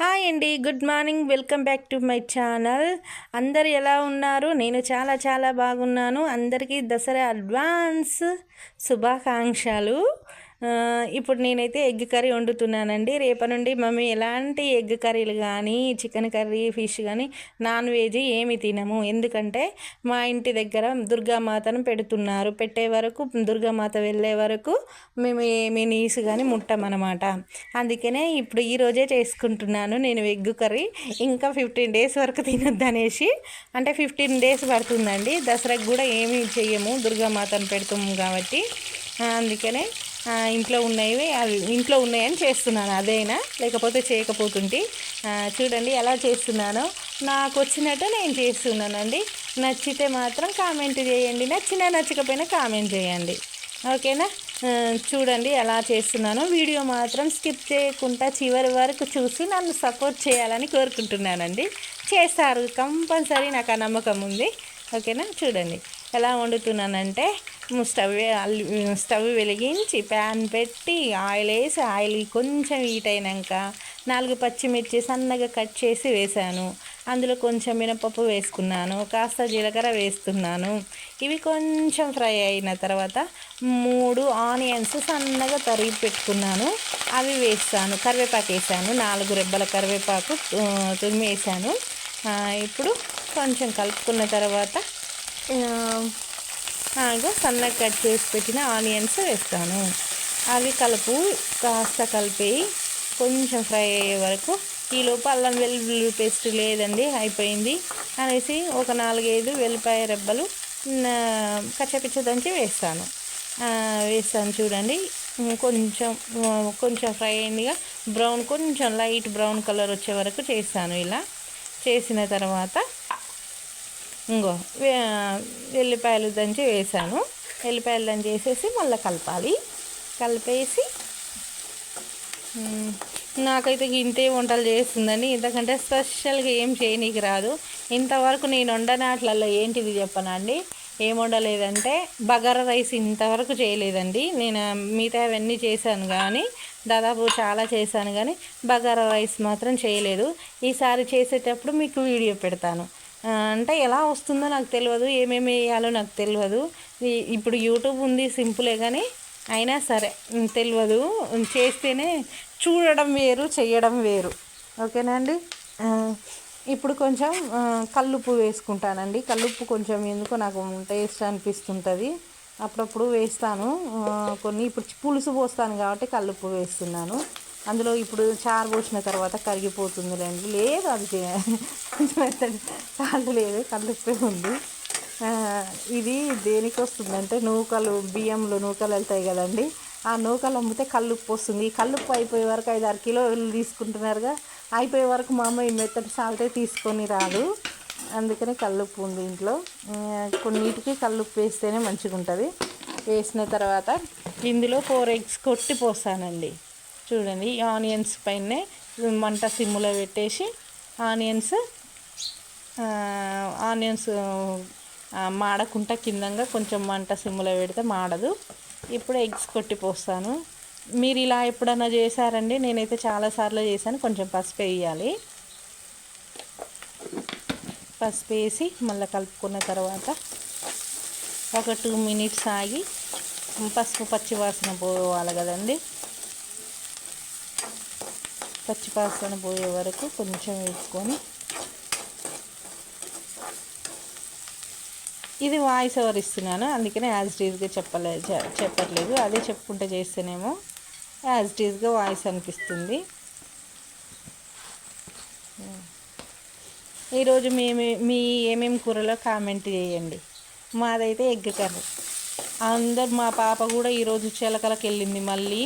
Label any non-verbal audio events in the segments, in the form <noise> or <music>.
Hi అండి good morning welcome back to my channel. అందరు ఎలా ఉన్నారు? నేను చాలా చాలా బాగున్నాను. అందరికీ దసరా అడ్వాన్స్ శుభాకాంక్షలు. ఇప్పుడు నేనైతే ఎగ్ కర్రీ వండుతున్నానండి. రేపటి నుండి మమ్మీ ఎలాంటి ఎగ్ కర్రీలు కానీ చికెన్ కర్రీ ఫిష్ కానీ నాన్ వెజ్ ఏమి తినము. ఎందుకంటే మా ఇంటి దగ్గర దుర్గామాతను పెడుతున్నారు. పెట్టే వరకు దుర్గామాత వెళ్ళే వరకు మేము ఏమి నీసు కానీ ముట్టమన్నమాట. అందుకనే ఇప్పుడు ఈరోజే చేసుకుంటున్నాను నేను ఎగ్ కర్రీ. ఇంకా ఫిఫ్టీన్ డేస్ వరకు తినొద్దు అనేసి అంటే ఫిఫ్టీన్ డేస్ పడుతుందండి. దసరాకు కూడా ఏమి చెయ్యము. దుర్గామాతను పెడతాము కాబట్టి. అందుకనే ఇంట్లో ఉన్నవి అవి ఇంట్లో ఉన్నాయని చేస్తున్నాను. అదేనా? లేకపోతే చేయకపోతుంటే. చూడండి ఎలా చేస్తున్నానో. నాకు వచ్చినట్టు నేను చేస్తున్నానండి. నచ్చితే మాత్రం కామెంట్ చేయండి. నచ్చినా నచ్చకపోయినా కామెంట్ చేయండి. ఓకేనా? చూడండి ఎలా చేస్తున్నానో. వీడియో మాత్రం స్కిప్ చేయకుండా చివరి వరకు చూసి నన్ను సపోర్ట్ చేయాలని కోరుకుంటున్నానండి. చేస్తారు. కంపల్సరీ నాకు ఆ నమ్మకం ఉంది. ఓకేనా? చూడండి. ఎలా వండుతున్నానంటే స్టవ్ స్టవ్ వెలిగించి ప్యాన్ పెట్టి ఆయిల్ వేసి ఆయిల్ కొంచెం హీట్ అయినాక నాలుగు పచ్చిమిర్చి సన్నగా కట్ చేసి వేసాను అందులో కొంచెం మినపప్పు వేసుకున్నాను. కాస్త జీలకర్ర వేస్తున్నాను. ఇవి కొంచెం ఫ్రై అయిన తర్వాత మూడు ఆనియన్స్ సన్నగా తరిగి పెట్టుకున్నాను. అవి వేస్తాను కరివేపాకు వేసాను. నాలుగు రెబ్బల కరివేపాకు తుమ్మి వేసాను. ఇప్పుడు కొంచెం కలుపుకున్న తర్వాత ఆగా సన్నగా కట్ చేసి పెట్టిన ఆనియన్స్ వేస్తాను. అవి కలుపు కాస్త కలిపి కొంచెం ఫ్రై అయ్యే వరకు ఈలోపు అల్లం వెల్లుల్లి పేస్ట్ లేదండి అయిపోయింది అనేసి ఒక నాలుగైదు వెల్లిపాయ రెబ్బలు కచ్చపిచ్చ దంచి వేస్తాను. వేస్తాను చూడండి. కొంచెం కొంచెం ఫ్రై అయిందిగా. బ్రౌన్ కొంచెం లైట్ బ్రౌన్ కలర్ వచ్చే వరకు చేస్తాను ఇలా. చేసిన తర్వాత ఇంకో ఎల్లిపాయలు వెల్లిపాయలు దంచి వేసాను. ఎల్లిపాయలు దంచి వేసేసి మళ్ళీ కలపాలి. కలిపేసి నాకైతే ఇంతే వంటలు చేస్తుందని. ఇంతకంటే స్పెషల్గా ఏం చేయనీకి రాదు. ఇంతవరకు నేను వండని వాటిలలో ఏంటిది చెప్పనండి? ఏం వండలేదంటే బగారా రైస్ ఇంతవరకు చేయలేదండి. నేను మిగతా అవన్నీ చేశాను కానీ దాదాపు చాలా చేశాను కానీ బగారా రైస్ మాత్రం చేయలేదు. ఈసారి చేసేటప్పుడు మీకు వీడియో పెడతాను. అంటే ఎలా వస్తుందో నాకు తెలియదు ఏమేమి వేయాలో నాకు తెలియదు ఇప్పుడు యూట్యూబ్ ఉంది సింపులే కానీ అయినా సరే తెలియదు చేస్తేనే చూడడం వేరు చేయడం వేరు. ఓకేనా అండి? ఇప్పుడు కొంచెం కల్లుప్పు వేసుకుంటానండి. కల్లుప్పు కొంచెం ఎందుకో నాకు టేస్ట్ అనిపిస్తుంటుంది. అప్పుడప్పుడు వేస్తాను. కొన్ని ఇప్పుడు పులుసు పోస్తాను కాబట్టి కల్లుప్పు వేస్తున్నాను. అందులో ఇప్పుడు చారు పోసిన తర్వాత కరిగిపోతుందిలేండి. లేదు అది కొంచెం చాలు లేదు కల్లుప్పే ఉంది. ఇది దేనికి వస్తుందంటే నూకలు బియ్యంలో నూకలు వెళ్తాయి కదండి. ఆ నూకలు అమ్మితే కళ్ళుప్పు వస్తుంది. ఈ కల్లుప్పు అయిపోయే వరకు ఐదు ఆరు కిలోలు తీసుకుంటున్నారుగా. అయిపోయే వరకు మా అమ్మ ఈ మెత్తటి సాల్టే తీసుకొని రాదు. అందుకనే కల్లుప్పు ఉంది ఇంట్లో. కొన్నిటికి కల్లుప్పు వేస్తేనే మంచిగా ఉంటుంది వేసిన తర్వాత ఇందులో ఫోర్ ఎగ్స్ కొట్టి పోస్తానండి. చూడండి ఈ ఆనియన్స్ పైనే మంట సిమ్ములో పెట్టేసి ఆనియన్స్ ఆనియన్స్ మాడకుండా కిందంగా కొంచెం మంట సిమ్ములో పెడితే మాడదు. ఇప్పుడు ఎగ్స్ కొట్టి పోస్తాను. మీరు ఇలా ఎప్పుడన్నా చేశారండి? నేనైతే చాలాసార్లు చేశాను. కొంచెం పసుపు వేయాలి. పసుపు వేసి మళ్ళీ కలుపుకున్న తర్వాత ఒక టూ మినిట్స్ ఆగి పసుపు పచ్చి వాసన పోవాలి కదండి. పచ్చిపాసన పోయే వరకు కొంచెం వేసుకొని ఇది వాయిస్ ఓవర్ ఇస్తున్నాను అందుకనే యాజ్ టీజ్గా చెప్పలే చెప్పట్లేదు. అదే చెప్పుకుంటే చేస్తేనేమో యాజ్ టీజ్గా వాయిస్ అనిపిస్తుంది. ఈరోజు మేము మీ ఏమేమి కూరలో కామెంట్ చేయండి. మాదైతే ఎగ్ కర్రీ. అందరు మా పాప కూడా ఈరోజు చిలకలకి వెళ్ళింది మళ్ళీ.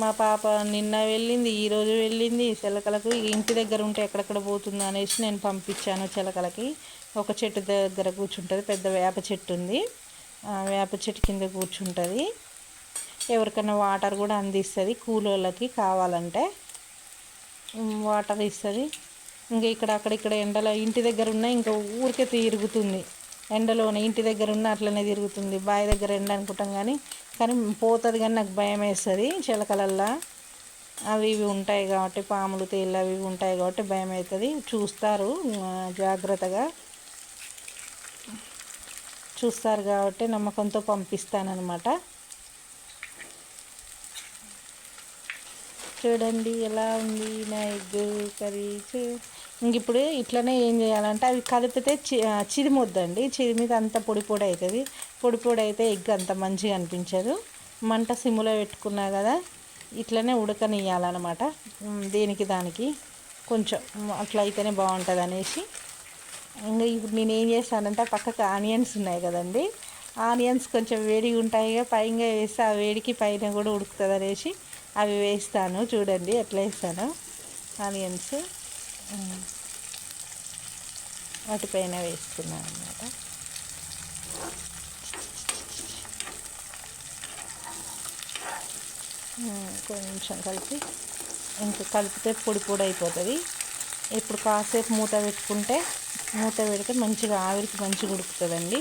మా పాప నిన్న వెళ్ళింది ఈరోజు వెళ్ళింది. చిలకలకు ఇంటి దగ్గర ఉంటే ఎక్కడెక్కడ పోతుంది అనేసి నేను పంపించాను చిలకలకి. ఒక చెట్టు దగ్గర కూర్చుంటుంది పెద్ద వేప చెట్టు ఉంది. వేప చెట్టు కింద కూర్చుంటుంది. ఎవరికైనా వాటర్ కూడా అందిస్తుంది కూలోళ్ళకి కావాలంటే. వాటర్ ఇస్తుంది. ఇంకా ఇక్కడ అక్కడ ఇక్కడ ఎండల ఇంటి దగ్గర ఉన్న ఇంకా ఊరికే తిరుగుతుంది. ఎండలోనే ఇంటి దగ్గర ఉన్న అట్లనే తిరుగుతుంది. బావి దగ్గర ఎండ అనుకుంటాం కానీ కానీ పోతుంది కానీ నాకు భయం వేస్తుంది చిలకలల్లా. అవి ఇవి ఉంటాయి కాబట్టి పాములు తేళ్ళు అవి ఇవి ఉంటాయి కాబట్టి భయం అవుతుంది చూస్తారు జాగ్రత్తగా. చూస్తారు కాబట్టి నమ్మకంతో పంపిస్తానమాట చూడండి ఎలా ఉంది నా ఎగ్ కర్రీ ఇంక ఇప్పుడు ఇట్లనే ఏం చేయాలంటే అవి కలిపితే చి చిరిమొద్దండి. చిరిమిది అంత పొడి పొడి అవుతుంది. పొడి పొడి అయితే ఎగ్ అంత మంచిగా అనిపించదు. మంట సిమ్లో పెట్టుకున్నా కదా ఇట్లనే ఉడకనియాలన్నమాట దేనికి దానికి. కొంచెం అట్లా అయితేనే బాగుంటుంది అనేసి. ఇంకా ఇప్పుడు నేను ఏం చేస్తానంటే పక్కకు ఆనియన్స్ ఉన్నాయి కదండి. ఆనియన్స్ కొంచెం వేడిగా ఉంటాయిగా పైగా వేస్తే ఆ వేడికి పైన కూడా ఉడుకుతుంది అనేసి అవి వేస్తాను. చూడండి ఎట్లా వేస్తాను. ఆనియన్స్. వాటిపైన వేస్తున్నాను అనమాట కొంచెం కలిపి ఇంకా కలిపితే పొడి పొడి అయిపోతుంది. ఇప్పుడు కాసేపు మూత పెట్టుకుంటే మూత పెడితే మంచిగా ఆవిరికి మంచిగా ఉడుకుతుందండి.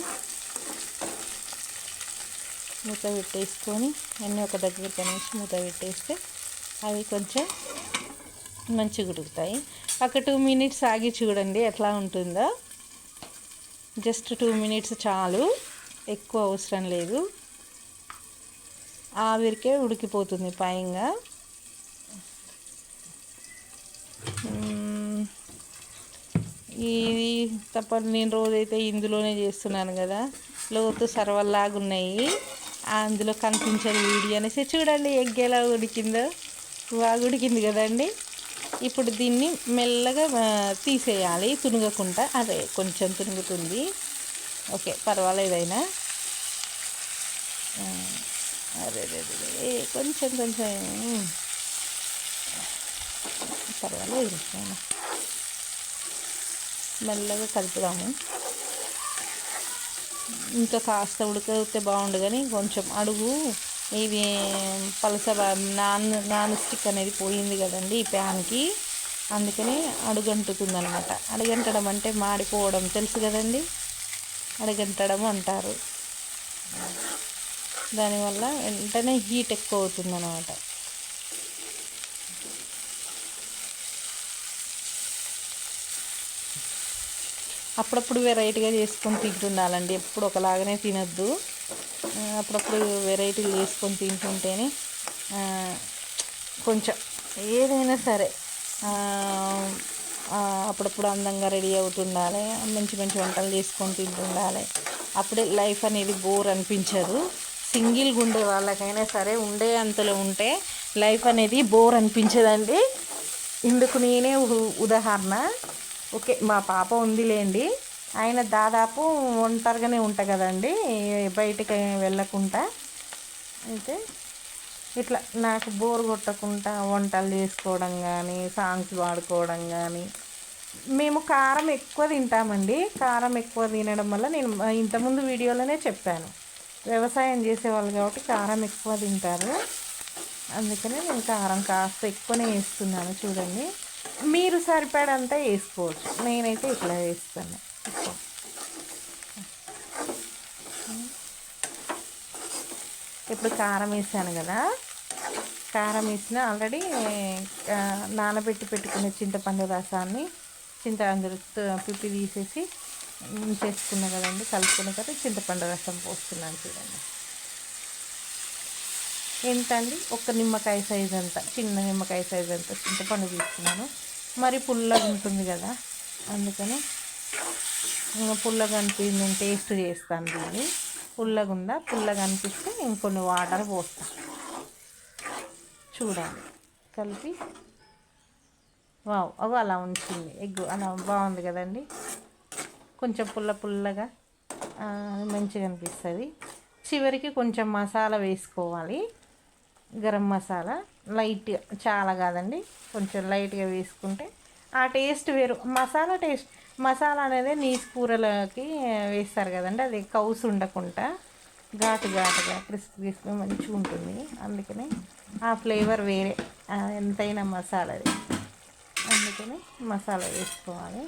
మూత పెట్టేసుకొని అన్నీ ఒక దగ్గర కనేసి మూత పెట్టేస్తే అవి కొంచెం మంచిగా ఉడుకుతాయి. ఒక టూ మినిట్స్ ఆగి చూడండి ఎట్లా ఉంటుందో. జస్ట్ టూ మినిట్స్ చాలు. ఎక్కువ అవసరం లేదు. ఆవిరికే ఉడికిపోతుంది పైగా. ఇది తప్ప నేను రోజైతే ఇందులోనే చేస్తున్నాను కదా. లోతు సర్వల్లాగా ఉన్నాయి అందులో కనిపించని వీడియో అనేసి చూడండి ఎగ్ ఎలా ఉడికిందో. బాగా ఉడికింది కదండి ఇప్పుడు దీన్ని మెల్లగా తీసేయాలి తునగకుండా. అదే కొంచెం తునుగుతుంది. ఓకే పర్వాలేదైనా అరే కొంచెం కొంచెం. పర్వాలేదు మెల్లగా కలుపుదాము. ఇంకా కాస్త ఉడకపోతే బాగుండు కానీ కొంచెం అడుగు. ఇది పలస నాన్ నాన్ స్టిక్ అనేది పోయింది కదండి ఈ ప్యాన్కి. అందుకని అడుగంటుతుందనమాట. అడుగంటడం అంటే మాడిపోవడం తెలుసు కదండి? అడుగంటడం అంటారు. దానివల్ల వెంటనే హీట్ ఎక్కువ అవుతుంది అనమాట అప్పుడప్పుడు వెరైటీగా చేసుకొని తింటుండాలండి. ఎప్పుడు ఒకలాగానే తినద్దు. అప్పుడప్పుడు వెరైటీలు చేసుకొని తింటుంటేనే కొంచెం ఏదైనా సరే అప్పుడప్పుడు అందంగా రెడీ అవుతుండాలి. మంచి మంచి వంటలు చేసుకొని తింటుండాలి. అప్పుడే లైఫ్ అనేది బోర్ అనిపించదు. సింగిల్గా ఉండే వాళ్ళకైనా సరే ఉండే అంతలో ఉంటే లైఫ్ అనేది బోర్ అనిపించదండి. ఇందుకు నేనే ఉ- ఉదాహరణ. ఓకే మా పాప ఉందిలేండి. ఆయన దాదాపు ఒంటరిగానే ఉంటా కదండి. బయటికి వెళ్ళకుండా. అయితే ఇట్లా నాకు బోర్ కొట్టకుండా వంటలు చేసుకోవడం కానీ సాంగ్స్ పాడుకోవడం కానీ మేము కారం ఎక్కువ తింటామండి. కారం ఎక్కువ తినడం వల్ల నేను ఇంతకుముందు వీడియోలోనే చెప్పాను. వ్యవసాయం చేసేవాళ్ళు కాబట్టి కారం ఎక్కువ తింటారు. అందుకనే నేను కారం కాస్త ఎక్కువనే వేస్తున్నాను చూడండి. మీరు సరిపడంతా వేసుకోవచ్చు. నేనైతే ఇట్లా వేస్తాను. ఇప్పుడు కారం వేసాను కదా. కారం వేసిన ఆల్రెడీ నానబెట్టి పెట్టుకునే చింతపండు రసాన్ని చింత పిప్పి తీసేసి చేసుకున్నా కదండి కలుపుకున్న తర్వాత చింతపండు రసం పోస్తున్నాను చూడండి. ఏంటండి? ఒక నిమ్మకాయ సైజ్ అంత చిన్న నిమ్మకాయ సైజ్ అంత చింతపండు తీసుకున్నాను. మరి పుల్లగా ఉంటుంది కదా అందుకని పుల్లగా అనిపించి నేను టేస్ట్ చేస్తాను దీన్ని. పుల్లగా ఉందా? పుల్లగా అనిపిస్తే ఇంకొన్ని వాటర్ పోస్తాను చూడాలి కలిపి. వావ్ అవి అలా ఉంచింది. ఎగ్గు అలా బాగుంది కదండి. కొంచెం పుల్ల పుల్లగా మంచిగా అనిపిస్తుంది. చివరికి కొంచెం మసాలా వేసుకోవాలి. గరం మసాలా. లైట్గా చాలా కాదండి కొంచెం లైట్గా వేసుకుంటే ఆ టేస్ట్ వేరు. మసాలా టేస్ట్ మసాలా అనేది నీసు కూరలకి వేస్తారు కదండి అది కౌసు ఉండకుండా ఘాటు ఘాటుగా క్రిస్పీ క్రిస్పీ మంచిగా ఉంటుంది. అందుకని ఆ ఫ్లేవర్ వేరే ఎంతైనా మసాలాది. అందుకని మసాలా వేసుకోవాలి.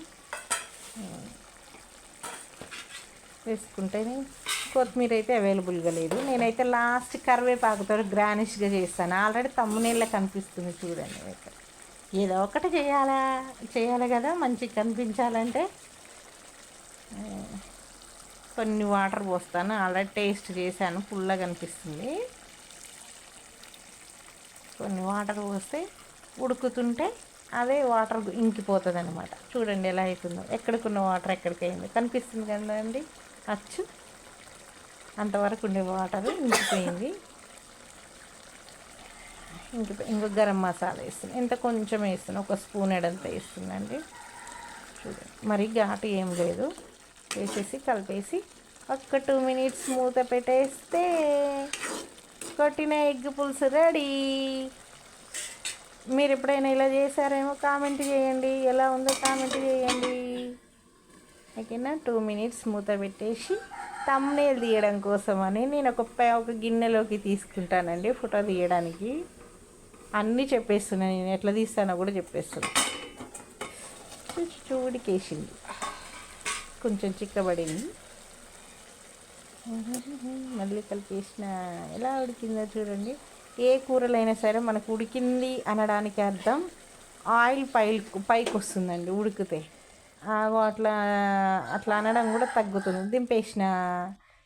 వేసుకుంటేనే కొత్తిమీర అయితే అవైలబుల్గా లేదు. నేనైతే లాస్ట్ కరివేపాకుతో గ్రానిష్గా చేస్తాను. ఆల్రెడీ తమ్మునీళ్ళ కనిపిస్తుంది చూడండి ఇక్కడ ఏదో ఒకటి చేయాలా చేయాలి కదా మంచిగా కనిపించాలంటే. కొన్ని వాటర్ పోస్తాను. ఆల్రెడీ టేస్ట్ చేశాను పుల్లగా కనిపిస్తుంది. కొన్ని వాటర్ పోస్తే ఉడుకుతుంటే అదే వాటర్ ఇంకిపోతుంది అనమాట చూడండి ఎలా అవుతుందో ఎక్కడికున్న వాటర్ ఎక్కడికి అయింది కనిపిస్తుంది కదండి? అచ్చు అంతవరకు ఉండే వాటర్ ఇంకిపోయింది. ఇంక ఇంకో గరం మసాలా వేస్తున్నాను ఇంత కొంచెం వేస్తున్నాను ఒక స్పూన్ ఎడంత వేస్తుందండి. చూడండి మరి ఘాటు ఏం లేదు. వేసేసి కలిపేసి ఒక్క టూ మినిట్స్ మూత పెట్టేస్తే కొట్టిన ఎగ్ పులుసు రెడీ. మీరు ఎప్పుడైనా ఇలా చేశారేమో కామెంట్ చేయండి. ఎలా ఉందో కామెంట్ చేయండి. ఓకేనా? టూ మినిట్స్ మూత పెట్టేసి తమ్నేల్ తీయడం కోసమని నేను ఒక ఒక గిన్నెలోకి తీసుకుంటానండి ఫోటో తీయడానికి. అన్నీ చెప్పేస్తున్నాను నేను. ఎట్లా తీస్తానో కూడా చెప్పేస్తున్నాను చూడికేసింది. కొంచెం చిక్కబడింది. <laughs> మళ్ళీ కలిపేసిన ఎలా ఉడికిందో చూడండి. ఏ కూరలైనా సరే మనకు ఉడికింది అనడానికి అర్థం. ఆయిల్ పై పైకి వస్తుందండి ఉడికితే. అట్లా అట్లా అనడం కూడా తగ్గుతుంది. దింపేసిన.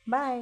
బాయ్.